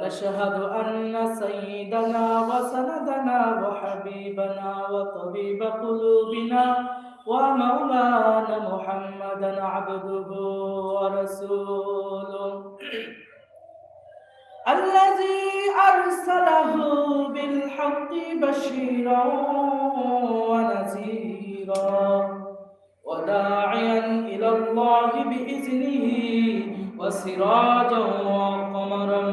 ونشهد أن سيدنا وسندنا وحبيبنا وطبيب قلوبنا ومولانا محمدا عبده ورسوله. الذي أرسله بالحق بشيرا ونذيرا وداعيا إلى الله بإذنه وسراجا وقمرا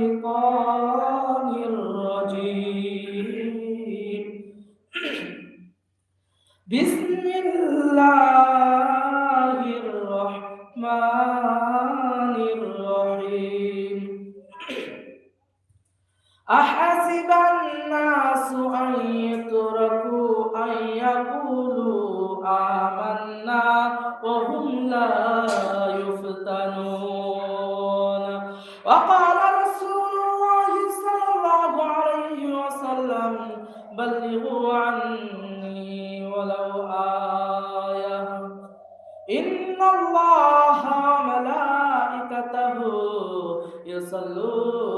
الشيطان الرجيم بسم الله الرحمن الرحيم أحسب الناس أن يتركوا أن يقولوا آمنا وهم لا يفتنون সাল্লু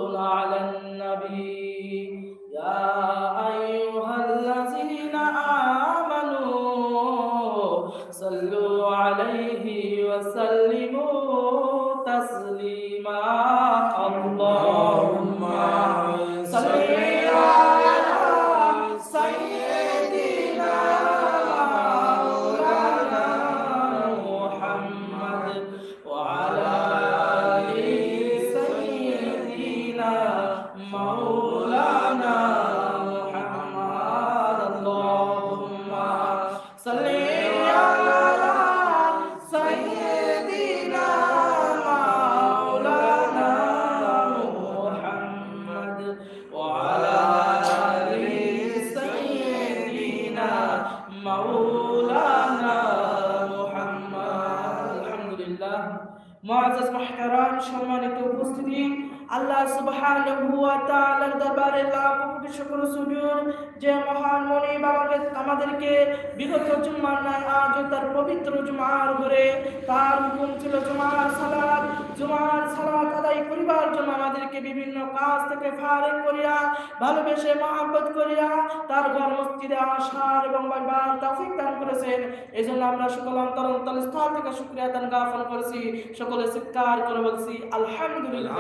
যে মহান মনি বাবাকে আমাদেরকে বিগত জুম্মার নাই আজ তার পবিত্র জুমার ঘরে তার হুকুম ছিল জুমার সালাত জুমার সালাত আদায় করিবার জন্য আমাদেরকে বিভিন্ন কাজ থেকে ফারেক করিয়া ভালোবেসে মহাব্বত করিয়া তার ঘর মসজিদে আসার এবং বারবার তৌফিক দান করেছেন। এই জন্য আমরা সকল অন্তর অন্তর স্থল থেকে শুক্রিয়া দান জ্ঞাপন করেছি। সকলে চিৎকার করে বলছি আলহামদুলিল্লাহ।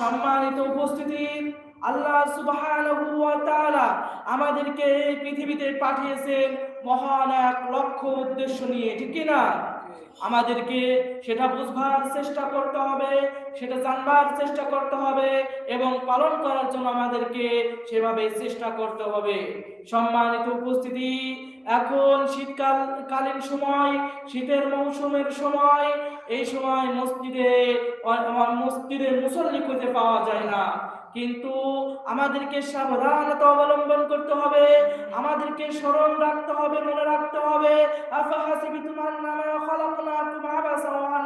সম্মানিত উপস্থিতি। আল্লাহ ওয়া আমাদেরকে এই পৃথিবীতে পাঠিয়েছেন মহান এক লক্ষ্য উদ্দেশ্য নিয়ে, ঠিক না আমাদেরকে সেটা বুঝবার চেষ্টা করতে হবে, সেটা জানবার চেষ্টা করতে হবে এবং পালন করার জন্য আমাদেরকে সেভাবে চেষ্টা করতে হবে। সম্মানিত উপস্থিতি, এখন শীতকাল, কালীন সময়, শীতের মৌসুমের সময়, এই সময় মসজিদে মসজিদে মুসল্লি খুঁজে পাওয়া যায় না। কিন্তু আমাদেরকে সাবধানতা অবলম্বন করতে হবে, আমাদেরকে স্মরণ রাখতে হবে, মনে রাখতে হবে। আফা হাসিবি তোমার নামে ওয়া তোমার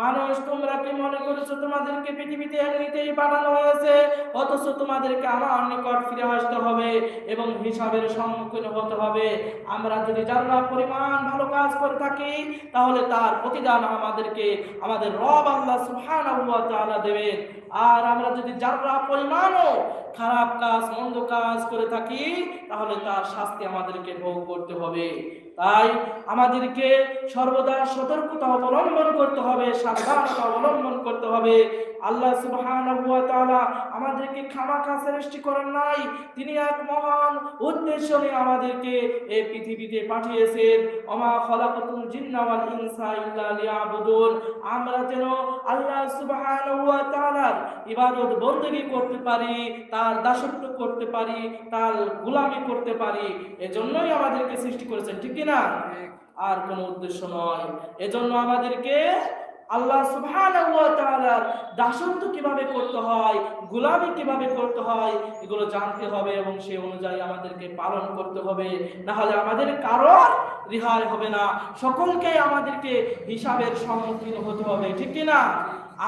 মানুষ, তোমরা কি মনে করেছ তোমাদেরকে পৃথিবীতে এমনিতেই পাঠানো হয়েছে? অথচ তোমাদেরকে আমার নিকট ফিরে আসতে হবে এবং হিসাবের সম্মুখীন হতে হবে। আমরা যদি যারা পরিমাণ ভালো কাজ করে থাকি, তাহলে তার প্রতিদান আমাদেরকে, আমাদের রব আল্লাহ তাআলা দেবেন। আর আমরা যদি যারা পরিমাণও খারাপ কাজ, মন্দ কাজ করে থাকি, তাহলে তার শাস্তি আমাদেরকে ভোগ করতে হবে। তাই আমাদেরকে সর্বদা সতর্কতা অবলম্বন করতে হবে, সাবধানতা অবলম্বন করতে হবে। আল্লাহ সুবাহ আমাদেরকে সৃষ্টি করেন নাই, তিনি এক মহান উদ্দেশ্য নিয়ে আমাদেরকে এই পৃথিবীতে পাঠিয়েছেন। অমা খলাকুতুল জিন্না ইনসা ইল্লা আমরা যেন আল্লাহ সুবহান ইবাদত বندگی করতে পারি তা দাসত্ব করতে পারি তার গুলামি করতে পারি এজন্যই আমাদেরকে সৃষ্টি করেছেন ঠিক কিনা? আর কোনো উদ্দেশ্য নয়। এজন্য আমাদেরকে আল্লাহ সুবহানাহু দাসত্ব কীভাবে করতে হয়, গোলামি কীভাবে করতে হয়, এগুলো জানতে হবে এবং সেই অনুযায়ী আমাদেরকে পালন করতে হবে। না হলে আমাদের কারোর রেহাই হবে না। সকলকে আমাদেরকে হিসাবের সম্মুখীন হতে হবে, ঠিক কি না?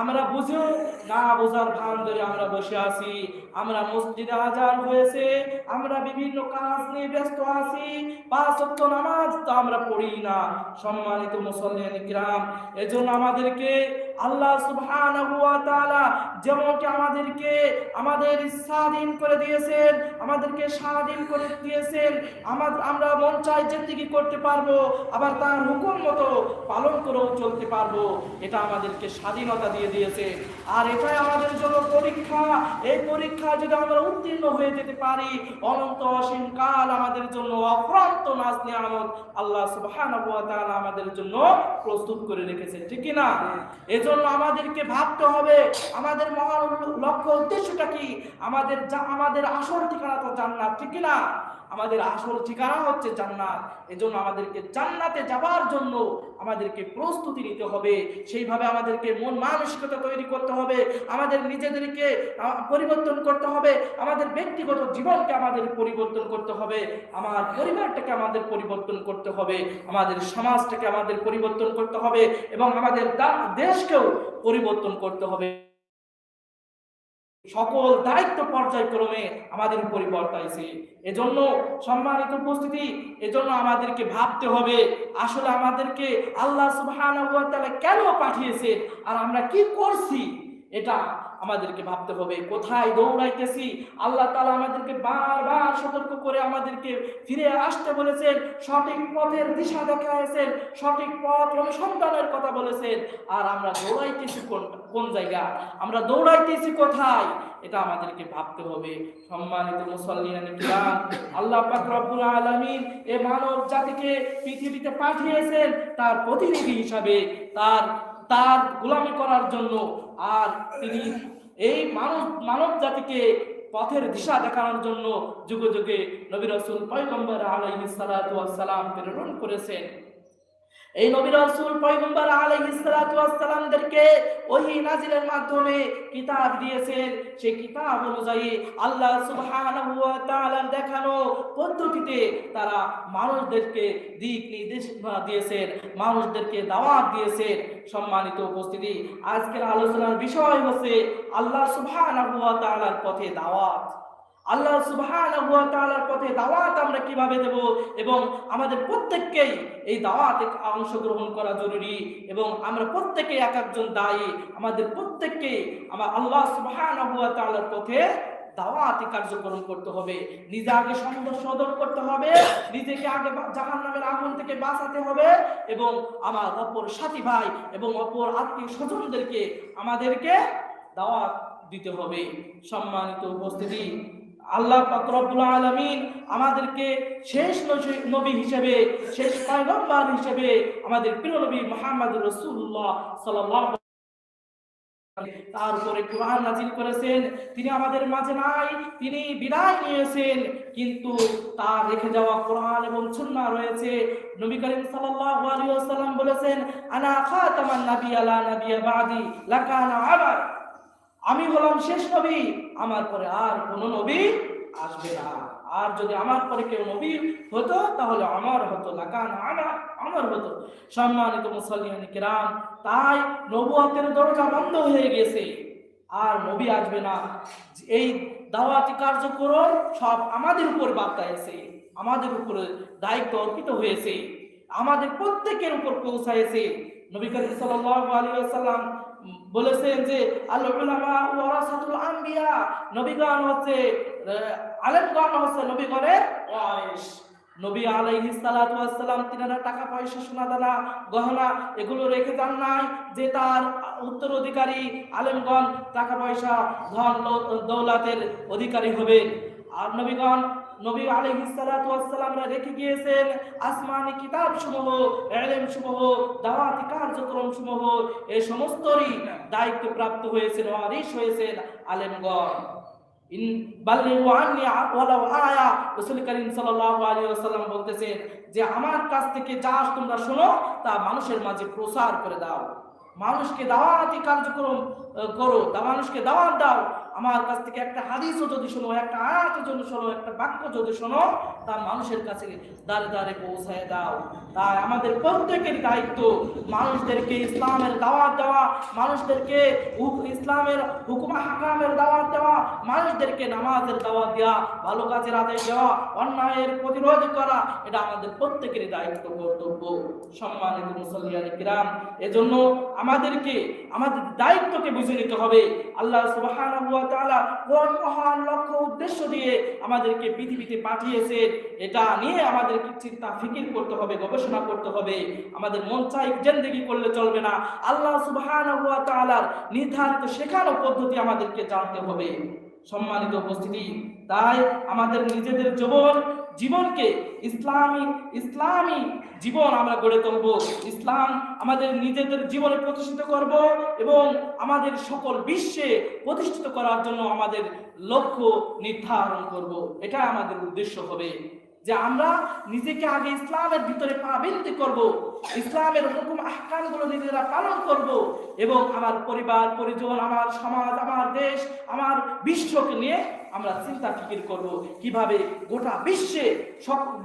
আমরা বুঝেও না বোঝার ভান ধরে আমরা বসে আছি। আমরা মসজিদে আজান হয়েছে, আমরা বিভিন্ন কাজ নিয়ে ব্যস্ত আছি। পাঁচ নামাজ তো আমরা পড়ি না। সম্মানিত মুসল্লিয়ান কিরাম এজন্য আমাদেরকে আল্লাহ তাআলা যেমনটি আমাদেরকে আমাদের স্বাধীন করে দিয়েছেন আমাদেরকে স্বাধীন করে দিয়েছেন আমরা মন চাই জিন্দেগি করতে পারব আবার তার হুকুম মতো পালন করেও চলতে পারব এটা আমাদেরকে স্বাধীনতা দিয়ে দিয়েছে। আর এটাই আমাদের জন্য পরীক্ষা এই পরীক্ষা যদি আমরা উত্তীর্ণ হয়ে যেতে পারি অনন্ত অসীম কাল আমাদের জন্য অপ্রান্ত নাজ নিয়ামত আল্লাহ সুবহানাহু ওয়া তাআলা আমাদের জন্য প্রস্তুত করে রেখেছেন ঠিক কি না? এজন্য আমাদেরকে ভাবতে হবে, আমাদের মহান লক্ষ্য উদ্দেশ্যটা কি? আমাদের আমাদের আসল ঠিকানা তো জান্নাত, ঠিক কি না আমাদের আসল ঠিকানা হচ্ছে জান্নাত। এজন্য আমাদেরকে জান্নাতে যাবার জন্য আমাদেরকে প্রস্তুতি নিতে হবে। সেইভাবে আমাদেরকে মন মানসিকতা তৈরি করতে হবে। আমাদের নিজেদেরকে পরিবর্তন করতে হবে। আমাদের ব্যক্তিগত জীবনকে আমাদের পরিবর্তন করতে হবে। আমার পরিবারটাকে আমাদের পরিবর্তন করতে হবে। আমাদের সমাজটাকে আমাদের পরিবর্তন করতে হবে এবং আমাদের দেশকেও পরিবর্তন করতে হবে। সকল দায়িত্ব পর্যায়ক্রমে আমাদের উপরই বর্তাইছে এজন্য সম্মানিত উপস্থিতি, এজন্য আমাদেরকে ভাবতে হবে, আসলে আমাদেরকে আল্লাহ তাআলা কেন পাঠিয়েছে আর আমরা কি করছি? এটা আমাদেরকে ভাবতে হবে। কোথায় দৌড়াইতেছি? আল্লাহ তালা আমাদেরকে বারবার সতর্ক করে আমাদেরকে ফিরে আসতে বলেছেন, সঠিক পথের দিশা দেখাইছেন, সঠিক পথ অনুসন্ধানের কথা বলেছেন, আর আমরা দৌড়াইতেছি কোন কোন জায়গা? আমরা দৌড়াইতেছি কোথায়? এটা আমাদেরকে ভাবতে হবে। সম্মানিত মুসল্লিয়ান আল্লাহ পাক রব্বুল আলামিন এ মানব জাতিকে পৃথিবীতে পাঠিয়েছেন তার প্রতিনিধি হিসাবে, তার তার গোলামি করার জন্য। আর তিনি এই মানব মানব জাতিকে পথের দিশা দেখানোর জন্য যুগে যুগে নবী রাসূল পয়গম্বর আলাইহিস সালাতু ওয়াস সালাম প্রেরণ করেছেন। এই নবী রাসূল পয়গম্বর আলাইহিস সালাতু ওয়াস সালামদেরকে ওহী নাজিলের মাধ্যমে কিতাব দিয়েছেন। সেই কিতাব অনুযায়ী আল্লাহ সুবহানাহু ওয়া তাআলার দেখানো পদ্ধতিতে তারা মানুষদেরকে দিক নির্দেশনা দিয়েছেন, মানুষদেরকে দাওয়াত দিয়েছেন। সম্মানিত উপস্থিতি, আজকের আলোচনার বিষয় হচ্ছে আল্লাহ সুবহানাহু ওয়া তাআলার পথে দাওয়াত। আল্লাহ তাআলার পথে দাওয়াত আমরা কীভাবে দেব এবং আমাদের প্রত্যেককেই এই দাওয়াতে অংশগ্রহণ করা জরুরি এবং আমরা প্রত্যেকেই এক একজন দায়ী। আমাদের প্রত্যেককে আমার আল্লাহ ওয়া পথে দাওয়াতি কার্যক্রম করতে হবে। নিজে আগে সংশোধন করতে হবে, নিজেকে আগে জাহান নামের আগুন থেকে বাঁচাতে হবে এবং আমার অপর সাথী ভাই এবং অপর আত্মীয় স্বজনদেরকে আমাদেরকে দাওয়াত দিতে হবে। সম্মানিত উপস্থিতি আল্লাহ পাক রব্বুল আলামিন আমাদেরকে শেষ নবী- হিসেবে, শেষ পয়গম্বর হিসেবে আমাদের প্রিয় নবী মুহাম্মদ রাসূলুল্লাহ সাল্লাল্লাহু তার উপরে কোরআন নাজিল করেছেন। তিনি আমাদের মাঝে নাই, তিনি বিদায় নিয়েছেন, কিন্তু তার রেখে যাওয়া কোরআন এবং সুন্নাহ রয়েছে। নবী করিম সাল্লাল্লাহু আলাইহি ওয়াসাল্লাম বলেছেন, আনা খাতামান নাবী আলা নাবিয়া বাদি, লাকানা আবার আমি হলাম শেষ নবী। আমার পরে আর কোনো নবী আসবে না। আর যদি আমার পরে কেউ নবী হতো, তাহলে আমার হতো, লাকান আমার আমার হতো। সম্মানিত মুসলিম কিরাম, তাই নবুয়াতের দরজা বন্ধ হয়ে গেছে। আর নবী আসবে না। এই দাওয়াতি কার্যক্রম সব আমাদের উপর বার্তা এসে আমাদের উপরে দায়িত্ব অর্পিত হয়েছে, আমাদের প্রত্যেকের উপর পৌঁছাইছে। নবী করিম সাল্লাল্লাহু আলাইহি ওয়াসাল্লাম বলেছেন যে আল উলামা ওয়ারাসাতুল আম্বিয়া নবীগণ হচ্ছে আলেমগণ হচ্ছে নবীগণের ওয়ারিস নবী আলাইহি সালাম তিনারা টাকা পয়সা সোনা দানা গহনা এগুলো রেখে যান নাই, যে তার উত্তরাধিকারী আলেমগণ টাকা পয়সা ধন দৌলাতের অধিকারী হবে। আর নবীগণ নবী আলাইহি সালামরা রেখে গিয়েছেন, আসমানি কিতাব সমূহ এলেম সমূহ দাওয়াতি কার্যক্রম সমূহ এই সমস্তরই দায়িত্ব প্রাপ্ত হয়েছেন, ওয়ারিশ হয়েছেন আলেমগণ। বলতেছেন যে, আমার কাছ থেকে যা তোমরা শোনো, তা মানুষের মাঝে প্রসার করে দাও। মানুষকে দাওয়াতি কার্যক্রম করো মানুষকে দাওয়াত দাও। আমার কাছ থেকে একটা হাদিসও যদি শোনো, একটা আয়াতও যদি শোনো, একটা বাক্য যদি শোনো, তা মানুষের কাছে দাঁড়ে দাঁড়ে পৌঁছায় দাও। তাই আমাদের প্রত্যেকের দায়িত্ব মানুষদেরকে ইসলামের দাওয়াত দেওয়া, মানুষদেরকে ইসলামের হুকুম হাকামের দাওয়াত দেওয়া, মানুষদেরকে নামাজের দাওয়াত দেওয়া, ভালো কাজের আদেশ দেওয়া, অন্যায়ের প্রতিরোধ করা, এটা আমাদের প্রত্যেকেরই দায়িত্ব, কর্তব্য। সম্মানিত মুসলিয়ান কিরাম, এজন্য আমাদেরকে, আমাদের দায়িত্বকে বুঝে নিতে হবে। আল্লাহ সুবহানাহু তাআলা কোন মহান লক্ষ্য উদ্দেশ্য দিয়ে আমাদেরকে পৃথিবীতে পাঠিয়েছে এটা নিয়ে আমাদেরকে চিন্তা, ফিকির করতে হবে, গবেষণা করতে হবে। আমাদের মন চাই জিন্দেগি করলে চলবে না। আল্লাহ সুবহান নির্ধারিত শেখানো পদ্ধতি আমাদেরকে জানতে হবে। সম্মানিত উপস্থিতি, তাই আমাদের নিজেদের জীবন জীবনকে ইসলামী ইসলামী জীবন আমরা গড়ে তুলব। ইসলাম আমাদের নিজেদের জীবনে প্রতিষ্ঠিত করব এবং আমাদের সকল বিশ্বে প্রতিষ্ঠিত করার জন্য আমাদের লক্ষ্য নির্ধারণ করব। এটা আমাদের উদ্দেশ্য হবে যে আমরা নিজেকে আগে ইসলামের ভিতরে পাবিন্দি করব, ইসলামের হুকুম, আহকামগুলো নিজেরা পালন করব এবং আমার পরিবার, পরিজন, আমার সমাজ, আমার দেশ, আমার বিশ্বকে নিয়ে আমরা চিন্তা ফিকির করব কীভাবে গোটা বিশ্বে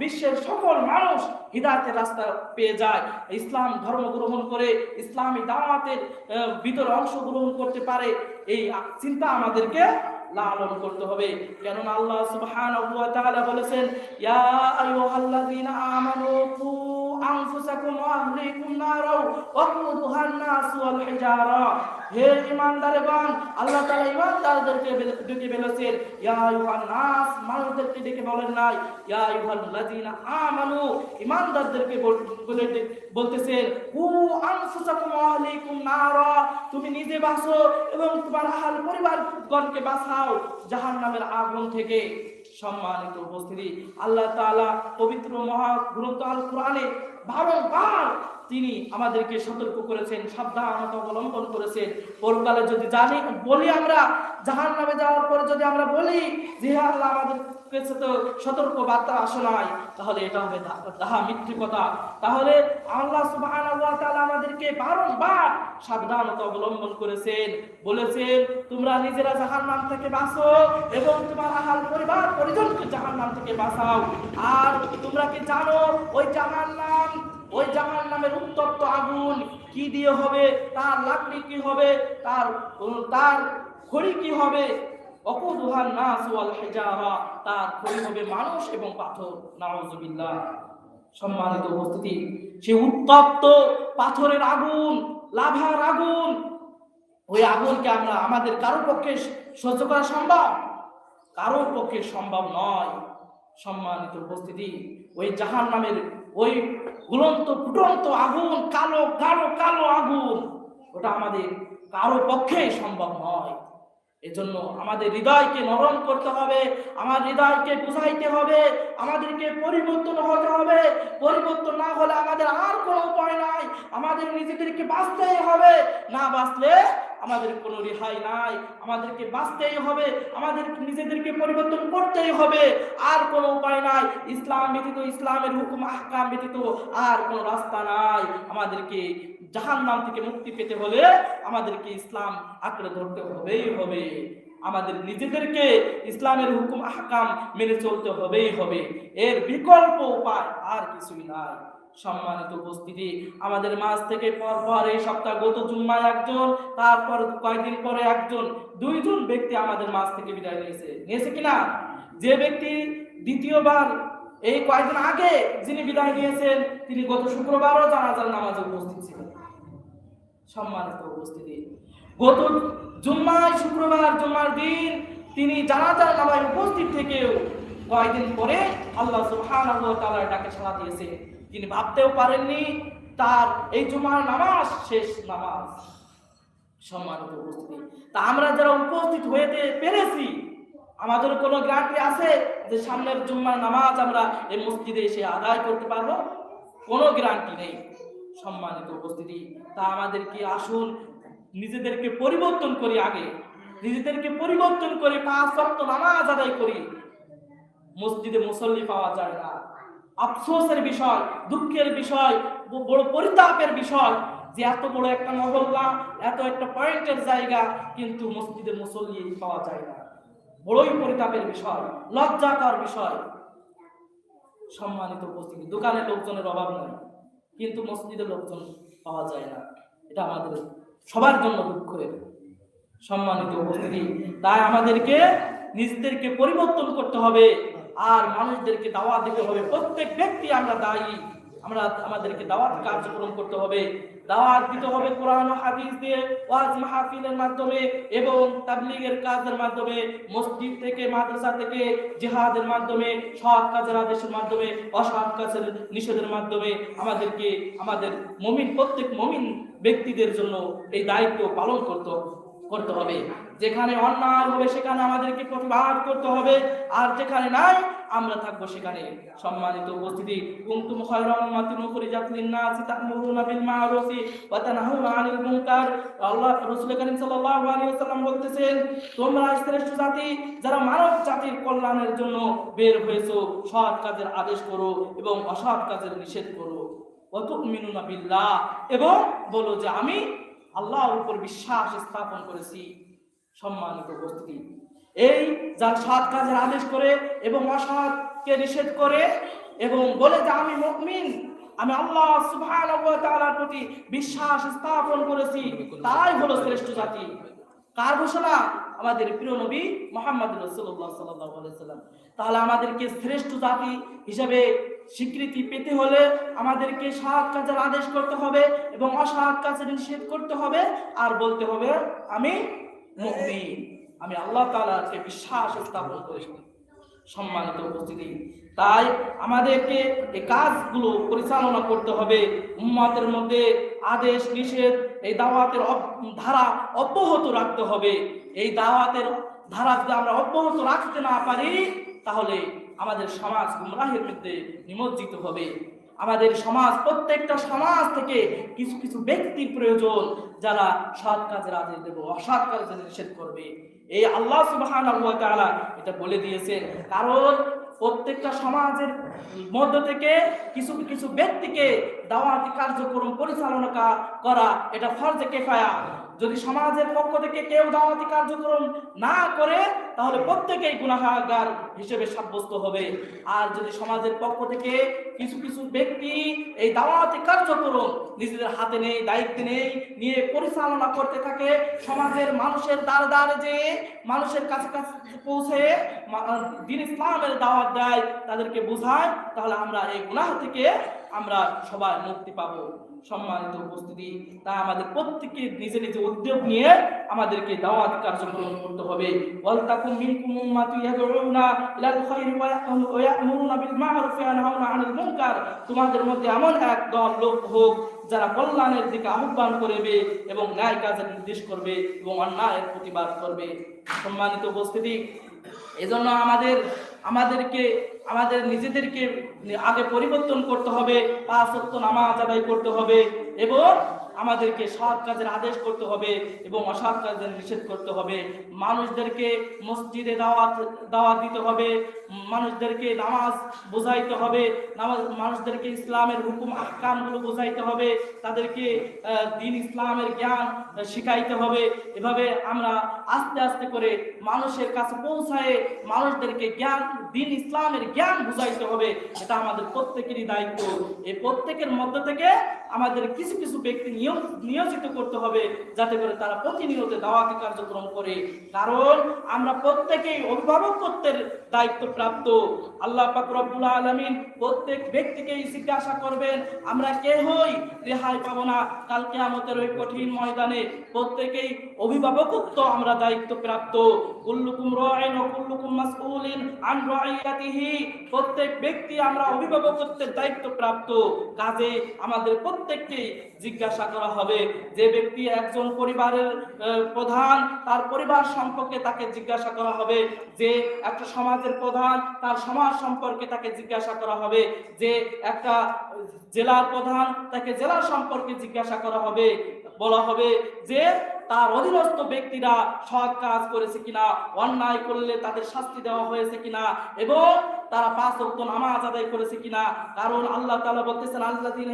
বিশ্বের সকল মানুষ হৃদায়তের রাস্তা পেয়ে যায়। ইসলাম ধর্ম গ্রহণ করে ইসলামী দাওয়াতের ভিতরে অংশগ্রহণ করতে পারে। এই চিন্তা আমাদেরকে লালন করতে হবে। কেননা আল্লাহ সুবহানাহু ওয়া তাআলা বলেছেন, ইয়া আইয়ুহাল্লাযীনা আমানু আনফুসাকুম ওয়া আহলিকুম নারা ওয়াকুদুহা আন-নাস ওয়াল হিজারা হে ঈমানদারগণ, আল্লাহ তাআলা ঈমানদারদেরকে ডেকে বলেছেন, ইয়া আইয়ুহান নাস মানুষদেরকে ডেকে বলেন নাই, ইয়া আইয়ুহাল্লাযীনা আমানু ঈমানদারদেরকে বলতেছেন, কু আনফুসাকুম ওয়া আহলিকুম নারা তুমি নিজে বাঁচো এবং তোমার আহাল পরিবারগণকে বাঁচাও জাহান্নামের আগুন থেকে। সম্মানিত উপস্থিতি। আল্লাহ তালা পবিত্র মহা গ্রন্থ আল কোরআনে বারংবার তিনি আমাদেরকে সতর্ক করেছেন, সাবধানতা অবলম্বন করেছেন। পরকালে যদি জানি, বলি আমরা জাহান নামে যাওয়ার পরে যদি আমরা বলি যে আল্লাহ, আমাদের কাছে তো সতর্ক বার্তা আসে নাই, তাহলে এটা হবে দাহা মিথ্যে কথা তাহলে আল্লাহ সুবহানাহু ওয়া তাআলা আমাদেরকে বারংবার সাবধানতা অবলম্বন করেছেন। বলেছেন, তোমরা নিজেরা জাহান্নাম থেকে বাঁচো এবং তোমার আহাল পরিবার পরিজনকে জাহান্নাম থেকে বাঁচাও। আর তোমরা কি জানো, ওই জাহান্নাম ওই জাহান নামের উত্তপ্ত আগুন কি দিয়ে হবে? তার লাকড়ি কি হবে? তার তার খড়ি কি হবে? অকুদুহান নাস ওয়াল হিজারা, তার খড়ি হবে মানুষ এবং পাথর। নাউজুবিল্লাহ। সম্মানিত উপস্থিতি সে উত্তপ্ত পাথরের আগুন, লাভার আগুন, ওই আগুনকে আমরা আমাদের কারও পক্ষে সহ্য করা সম্ভব? কারোর পক্ষে সম্ভব নয়। সম্মানিত উপস্থিতি, ওই জাহান নামের ওই গুলন্ত ফুটন্ত আগুন কালো কালো কালো আগুন ওটা আমাদের কারও পক্ষে সম্ভব নয়। এজন্য আমাদের হৃদয়কে নরম করতে হবে, আমার হৃদয়কে বুঝাইতে হবে, আমাদেরকে পরিবর্তন হতে হবে। পরিবর্তন না হলে আমাদের আর কোনো উপায় নাই, আমাদের নিজেদেরকে বাঁচতেই হবে। না বাঁচলে আমাদের কোনো রেহাই নাই, আমাদেরকে বাঁচতেই হবে, আমাদের নিজেদেরকে পরিবর্তন করতেই হবে, আর কোনো উপায় নাই। ইসলাম ব্যতীত ইসলামের হুকুম, আহকাম ব্যতীত আর কোনো রাস্তা নাই। আমাদেরকে জাহান্নাম থেকে মুক্তি পেতে হলে আমাদেরকে ইসলাম আঁকড়ে ধরতে হবেই হবে। আমাদের নিজেদেরকে ইসলামের হুকুম, আহকাম মেনে চলতে হবেই হবে। এর বিকল্প উপায় আর কিছুই নাই। সম্মানিত উপস্থিতি, আমাদের মাঝ থেকে পর পর এই সপ্তাহ গত জুম্মায় একজন, তারপর কয়েকদিন পরে একজন, দুইজন ব্যক্তি আমাদের মাঝ থেকে বিদায় নিয়েছে। নিয়েছে কিনা যে ব্যক্তি দ্বিতীয়বার এই কয়েকদিন আগে যিনি বিদায় নিয়েছেন, তিনি গত শুক্রবারও জানাজার নামাজে উপস্থিত ছিলেন। সম্মানিত উপস্থিতি। গত জুম্মায় শুক্রবার, জুম্মার দিন তিনি জানাজার নামায় উপস্থিত থেকেও কয়েকদিন পরে আল্লাহ ওয়া তাআলা ডাকে সাড়া দিয়েছে। তিনি ভাবতেও পারেননি তার এই জুমার নামাজ শেষ নামাজ। সম্মানিত উপস্থিতি। তা আমরা যারা উপস্থিত হয়েতে পেরেছি, আমাদের কোনো গ্যারান্টি আছে যে সামনের জুম্মার নামাজ আমরা এই মসজিদে এসে আদায় করতে পারব? কোনো গ্যারান্টি নেই। সম্মানিত উপস্থিতি। তা আমাদেরকে আসুন, নিজেদেরকে পরিবর্তন করি আগে। নিজেদেরকে পরিবর্তন করে পাঁচ ওয়াক্ত নামাজ আদায় করি। মসজিদে মুসল্লি পাওয়া যায় না। আফসোসের বিষয়, দুঃখের বিষয় বড় পরিতাপের বিষয় যে এত বড় একটা মহল্লা, এত একটা পয়েন্টের জায়গা কিন্তু মসজিদে মুসল্লি পাওয়া যায় না। বড়ই পরিতাপের বিষয়, লজ্জাকর বিষয়। সম্মানিত উপস্থিতি, দোকানে লোকজনের অভাব নেই। কিন্তু মসজিদে লোকজন পাওয়া যায় না। এটা আমাদের সবার জন্য দুঃখের। সম্মানিত উপস্থিতি। তাই আমাদেরকে নিজেদেরকে পরিবর্তন করতে হবে। আর মানুষদেরকে দাওয়া দিতে হবে। প্রত্যেক ব্যক্তি আমরা দায়ী। আমরা আমাদেরকে দাওয়াত কার্যক্রম করতে হবে। দাওয়াত দিতে হবে কোরআন ও হাদিস দিয়ে, ওয়াজ মাহফিলের মাধ্যমে এবং তাবলিগের কাজের মাধ্যমে, মসজিদ থেকে, মাদ্রাসা থেকে, জিহাদের মাধ্যমে, সৎ কাজের আদেশের মাধ্যমে, অসৎ কাজের নিষেধের মাধ্যমে আমাদেরকে, আমাদের মমিন, প্রত্যেক মমিন ব্যক্তিদের জন্য এই দায়িত্ব পালন করতে করতে হবে। যেখানে অন্যায় হবে সেখানে আমাদেরকে প্রতিবাদ করতে হবে। আর যেখানে নাই আমরা থাকব সেখানে। সম্মানিত উপস্থিতি, কুনতুম খায়রা উম্মাতিন উখরিজাত লিন-নাসি তা'মুরুনা বিল মা'রুফি ওয়া 'আনিল মুনকার। আল্লাহ রাসূল করিম সাল্লাল্লাহু আলাইহি ওয়াসাল্লাম বলতেছেন, তোমরা শ্রেষ্ঠ জাতি, যারা মানব জাতির কল্যাণের জন্য বের হয়েছো, সৎ কাজের আদেশ করো এবং অসৎ কাজের নিষেধ করো। ওয়া তু'মিনুনা বিল্লাহ। এবং বলো যে, আমি আল্লাহর উপর বিশ্বাস স্থাপন করেছি। সম্মানিত উপস্থিতি এই যার সৎ কাজের আদেশ করে এবং অসৎকে নিষেধ করে এবং বলে যে আমি মুমিন, আমি আল্লাহ সুবহানাহু প্রতি বিশ্বাস স্থাপন করেছি, তাই হলো শ্রেষ্ঠ জাতি। কার ঘোষণা? আমাদের প্রিয় নবী মোহাম্মদ তাহলে আমাদেরকে শ্রেষ্ঠ জাতি হিসাবে স্বীকৃতি পেতে হলে আমাদেরকে সৎ কাজের আদেশ করতে হবে এবং অসৎ কাজের নিষেধ করতে হবে, আর বলতে হবে, আমি মুমিন। আমি আল্লাহ তাআলাকে বিশ্বাস স্থাপন করি সম্মানিত উপস্থিতি। তাই আমাদেরকে এই কাজগুলো পরিচালনা করতে হবে। উম্মাতের মধ্যে আদেশ, নিষেধ, এই দাওয়াতের ধারা অব্যাহত রাখতে হবে। এই দাওয়াতের ধারা যদি আমরা অব্যাহত রাখতে না পারি, তাহলে আমাদের সমাজ গুমরাহের মধ্যে নিমজ্জিত হবে। আমাদের সমাজ, প্রত্যেকটা সমাজ থেকে কিছু কিছু ব্যক্তির প্রয়োজন যারা সৎ কাজের আদেশ দেব অসৎ কাজের নিষেধ করবে। এই আল্লাহ ওয়া এটা বলে দিয়েছেন। কারণ প্রত্যেকটা সমাজের মধ্য থেকে কিছু কিছু ব্যক্তিকে দাওয়াতি কার্যক্রম পরিচালনা করা, এটা ফরজে কেফায়া যদি সমাজের পক্ষ থেকে কেউ দাওয়াতি কার্যক্রম না করে, তাহলে প্রত্যেকেই গুনাহগার হিসেবে সাব্যস্ত হবে। আর যদি সমাজের পক্ষ থেকে কিছু কিছু ব্যক্তি এই দাওয়াতি কার্যক্রম নিজেদের হাতে নেই, দায়িত্ব নেই, নিয়ে পরিচালনা করতে থাকে, সমাজের মানুষের দ্বারে দ্বারে যে মানুষের কাছে কাছে পৌঁছে দিন ইসলামের দাওয়াত দেয়, তাদেরকে বোঝায়, তাহলে আমরা এই গুনাহ থেকে আমরা সবাই মুক্তি পাবো। সম্মানিত উপস্থিতি, তা আমাদের প্রত্যেকে নিজে নিজে উদ্যোগ নিয়ে আমাদেরকে দাওয়াত কার্যক্রম করতে হবে। ওয়ালতাকুম মিনকুম উম্মাতু ইয়াদউনা ইলাল ইয়া'মুরু- ওয়া ইয়া'মুরুনা বিল মা'রুফি ওয়া ইয়ানহাউনা আনিল মুনকার। তোমাদের মধ্যে এমন এক দল লোক হোক, যারা কল্যাণের দিকে আহ্বান করবে এবং ন্যায় কাজের নির্দেশ করবে এবং অন্যায়ের প্রতিবাদ করবে। সম্মানিত উপস্থিতি, এজন্য আমাদের আমাদেরকে আমাদের নিজেদেরকে আগে পরিবর্তন করতে হবে পাঁচ নামাজ আদায় করতে হবে এবং আমাদেরকে সৎ কাজের আদেশ করতে হবে এবং অসৎ কাজের নিষেধ করতে হবে। মানুষদেরকে মসজিদে দাওয়াত দাওয়াত দিতে হবে। মানুষদেরকে নামাজ বোঝাইতে হবে। নামাজ, মানুষদেরকে ইসলামের হুকুম, আহকামগুলো বোঝাইতে হবে। তাদেরকে দিন ইসলামের জ্ঞান শিখাইতে হবে। এভাবে আমরা আস্তে আস্তে করে মানুষের কাছে পৌঁছায় মানুষদেরকে জ্ঞান, দিন ইসলামের জ্ঞান বুঝাইতে হবে। এটা আমাদের প্রত্যেকেরই দায়িত্ব। এই প্রত্যেকের মধ্য থেকে আমাদের কিছু কিছু ব্যক্তি নিয়োগ নিয়োজিত করতে হবে যাতে করে তারা প্রতিনিয়ত দাওয়াতি কার্যক্রম করে। কারণ আমরা প্রত্যেকেই অভিভাবকত্বের দায়িত্ব প্রাপ্ত। আল্লাহ পাক রব্বুল আলামিন প্রত্যেক ব্যক্তিকেই জিজ্ঞাসা করবেন, আমরা কে হই রেহাই পাবো না? কাল কিয়ামতের ওই কঠিন ময়দানে প্রত্যেকেই অভিভাবকত্ব আমরা দায়িত্ব প্রাপ্ত। কুল্লুকুম রাইন ও কুল্লুকুম মাসউলিন আন রাইয়াতিহি। প্রত্যেক ব্যক্তি আমরা অভিভাবকত্বের দায়িত্ব প্রাপ্ত। কাজে আমাদের প্রত্যেককে জিজ্ঞাসা করা হবে। যে ব্যক্তি একজন পরিবারের প্রধান, তার পরিবার সম্পর্কে তাকে জিজ্ঞাসা করা হবে। যে একটা সমাজের প্রধান, তার সমাজ সম্পর্কে তাকে জিজ্ঞাসা করা হবে। যে একটা জেলার প্রধান, তাকে জেলা সম্পর্কে জিজ্ঞাসা করা হবে। বলা হবে যে তার অধীনস্থ ব্যক্তিরা সৎ কাজ করেছে কিনা, অন্যায় করলে তাদের শাস্তি দেওয়া হয়েছে কিনা এবং তারা পাঁচ ওয়াক্ত নামাজ আদায় করেছে কিনা? কারণ আল্লাহ তাআলা বলতেছেন আল্লাহ দিন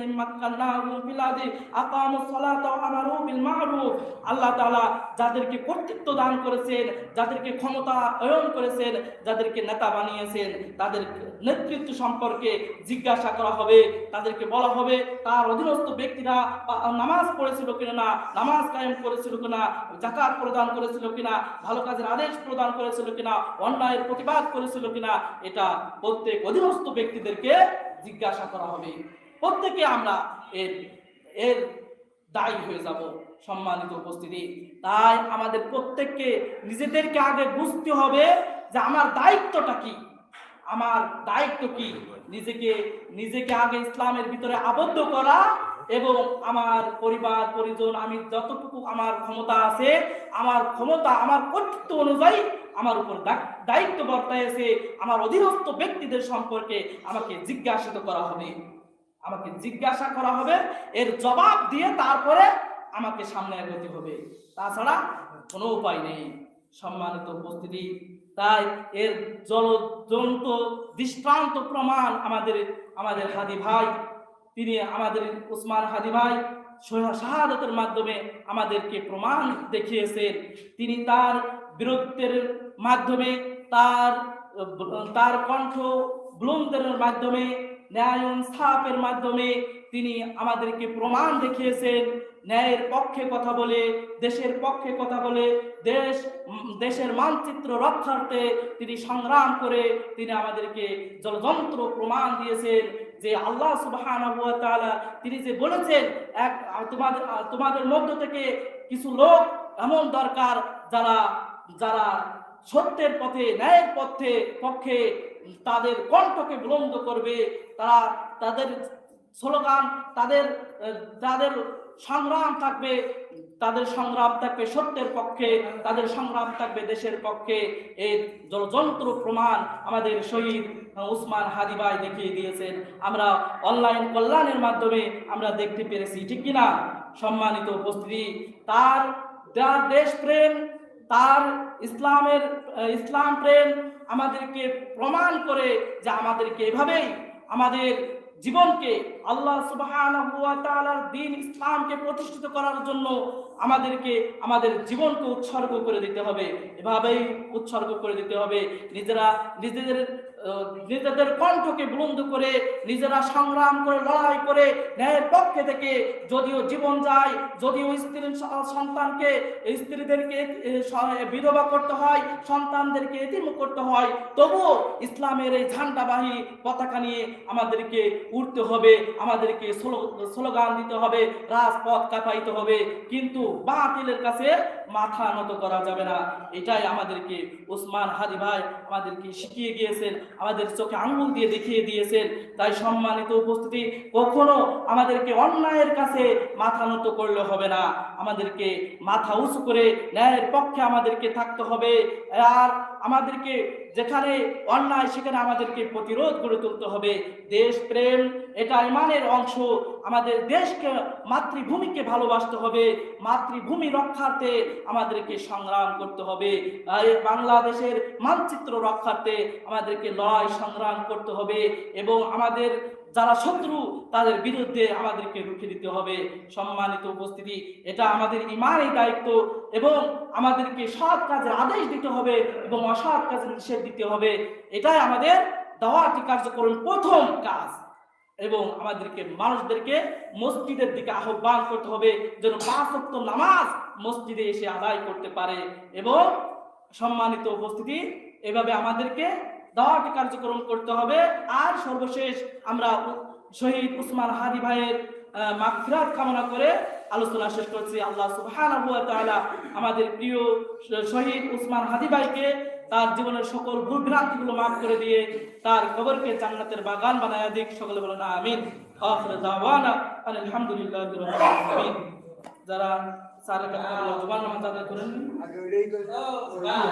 আল্লাহ তালা যাদেরকে কর্তৃত্ব দান করেছেন, যাদেরকে ক্ষমতা অয়ন করেছেন, যাদেরকে নেতা বানিয়েছেন, তাদের নেতৃত্ব সম্পর্কে জিজ্ঞাসা করা হবে, তাদেরকে বলা হবে, তার অধীনস্থ ব্যক্তিরা নামাজ পড়েছিল কিনা না? নামাজ কায়েম করেছিল কিনা? জাকাত প্রদান করেছিল কিনা? ভালো কাজের আদেশ প্রদান করেছিল কিনা? অন্যায়ের প্রতিবাদ করেছিল কিনা? এটা প্রত্যেক অধীনস্থ ব্যক্তিদেরকে জিজ্ঞাসা করা হবে। প্রত্যেকে আমরা এর এর দায়ী হয়ে যাব, সম্মানিত উপস্থিতি। তাই আমাদের প্রত্যেককে নিজেদেরকে আগে বুঝতে হবে যে আমার দায়িত্বটা কি। আমার দায়িত্ব কি? নিজেকে নিজেকে আগে ইসলামের ভিতরে আবদ্ধ করা এবং আমার পরিবার, পরিজন, আমি যতটুকু আমার ক্ষমতা আছে, আমার ক্ষমতা, আমার কর্তৃত্ব অনুযায়ী আমার উপর দায়িত্ব বর্তাইছে আমার অধীনস্থ ব্যক্তিদের সম্পর্কে আমাকে জিজ্ঞাসিত করা হবে। আমাকে জিজ্ঞাসা করা হবে, এর জবাব দিয়ে তারপরে আমাকে সামনে এগোতে হবে। তাছাড়া কোনো উপায় নেই। সম্মানিত উপস্থিতি, তাই এর জলজন্ত দৃষ্টান্ত প্রমাণ আমাদের আমাদের হাদি ভাই, তিনি আমাদের উসমান হাদি ভাই শাহাদাতের মাধ্যমে আমাদেরকে প্রমাণ দেখিয়েছেন। তিনি তার বীরত্বের মাধ্যমে তার তার কণ্ঠ ব্লুমদের মাধ্যমে, ন্যায়ন স্থাপের মাধ্যমে তিনি আমাদেরকে প্রমাণ দেখিয়েছেন। ন্যায়ের পক্ষে কথা বলে, দেশের পক্ষে কথা বলে, দেশ, দেশের মানচিত্র রক্ষার্থে তিনি সংগ্রাম করে তিনি আমাদেরকে জলযন্ত্র প্রমাণ দিয়েছেন যে আল্লাহ তাআলা তিনি যে বলেছেন, এক, তোমাদের তোমাদের মধ্য থেকে কিছু লোক এমন দরকার যারা যারা সত্যের পথে, ন্যায়ের পথে, পক্ষে তাদের কণ্ঠকে বুলন্দ করবে। তারা তাদের স্লোগান, তাদের তাদের সংগ্রাম থাকবে। তাদের সংগ্রাম থাকবে সত্যের পক্ষে, তাদের সংগ্রাম থাকবে দেশের পক্ষে। এই জলযন্ত্র প্রমাণ আমাদের শহীদ উসমান হাদি ভাই দেখিয়ে দিয়েছেন। আমরা অনলাইন কল্যাণের মাধ্যমে আমরা দেখতে পেরেছি, ঠিক কিনা? সম্মানিত উপস্থিতি, তার দেশপ্রেম তার ইসলামের ইসলাম প্রেম আমাদেরকে প্রমাণ করে যে আমাদেরকে এভাবেই আমাদের জীবনকে আল্লাহ সুবাহ দিন ইসলামকে প্রতিষ্ঠিত করার জন্য আমাদেরকে, আমাদের জীবনকে উৎসর্গ করে দিতে হবে। এভাবেই উৎসর্গ করে দিতে হবে। নিজেরা, নিজেদের নিজেদের কণ্ঠকে বুলন্দ করে, নিজেরা সংগ্রাম করে, লড়াই করে, ন্যায়ের পক্ষে থেকে যদিও জীবন যায়, যদিও স্ত্রীর সন্তানকে, স্ত্রীদেরকে বিধবা করতে হয়, সন্তানদেরকে এতিম করতে হয়, তবুও ইসলামের এই ঝান্ডাবাহী পতাকা নিয়ে আমাদেরকে উঠতে হবে, আমাদেরকে স্লোগান দিতে হবে, রাজপথ কাঁপাইতে হবে, কিন্তু বাতিলের কাছে মাথা নত করা যাবে না। এটাই আমাদেরকে ওসমান হাদি ভাই আমাদেরকে শিখিয়ে গিয়েছেন। আমাদের চোখে আঙুল দিয়ে দেখিয়ে দিয়েছেন। তাই সম্মানিত উপস্থিতি, কখনো আমাদেরকে অন্যায়ের কাছে মাথা নত করলে হবে না। আমাদেরকে মাথা উঁচু করে ন্যায়ের পক্ষে আমাদেরকে থাকতে হবে। আর আমাদেরকে যেখানে অন্যায়, সেখানে আমাদেরকে প্রতিরোধ গড়ে তুলতে হবে। দেশপ্রেম এটা ইমানের অংশ। আমাদের দেশকে, মাতৃভূমিকে ভালোবাসতে হবে। মাতৃভূমি রক্ষার্থে আমাদেরকে সংগ্রাম করতে হবে। বাংলাদেশের মানচিত্র রক্ষার্থে আমাদেরকে লড়াই, সংগ্রাম করতে হবে এবং আমাদের যারা শত্রু, তাদের বিরুদ্ধে আমাদেরকে রুখে দিতে হবে। সম্মানিত উপস্থিতি, এটা আমাদের ইমানই দায়িত্ব এবং আমাদেরকে সৎ কাজের আদেশ দিতে হবে এবং অসৎ কাজের নিষেধ দিতে হবে। এটাই আমাদের দাওয়াতি কার্যক্রম প্রথম কাজ এবং আমাদেরকে মানুষদেরকে মসজিদের দিকে আহ্বান করতে হবে যেন পাঁচ ওয়াক্ত নামাজ মসজিদে এসে আদায় করতে পারে এবং সম্মানিত উপস্থিতি, এভাবে আমাদেরকে দাওয়াতি কার্যক্রম করতে হবে। আর সর্বশেষ আমরা শহীদ উসমান হাদি ভাইয়ের আহ, মাগফিরাত কামনা করে আলোচনা শেষ করছি। আল্লাহ সুবহানাহু ওয়া তাআলা আমাদের প্রিয় শহীদ উসমান হাদি ভাইকে তার জীবনের সকল ভুল ভ্রান্তিগুলো মাফ করে দিয়ে তার কবরকে জান্নাতের বাগান বানায় দিক। সকলে বলেন আমিন। আখির দাওয়ানা আলহামদুলিল্লাহি রাব্বিল আলামিন। যারা স্যারের কথা জবান নামাজ আদায় করেন কোনটা? হ্যাঁ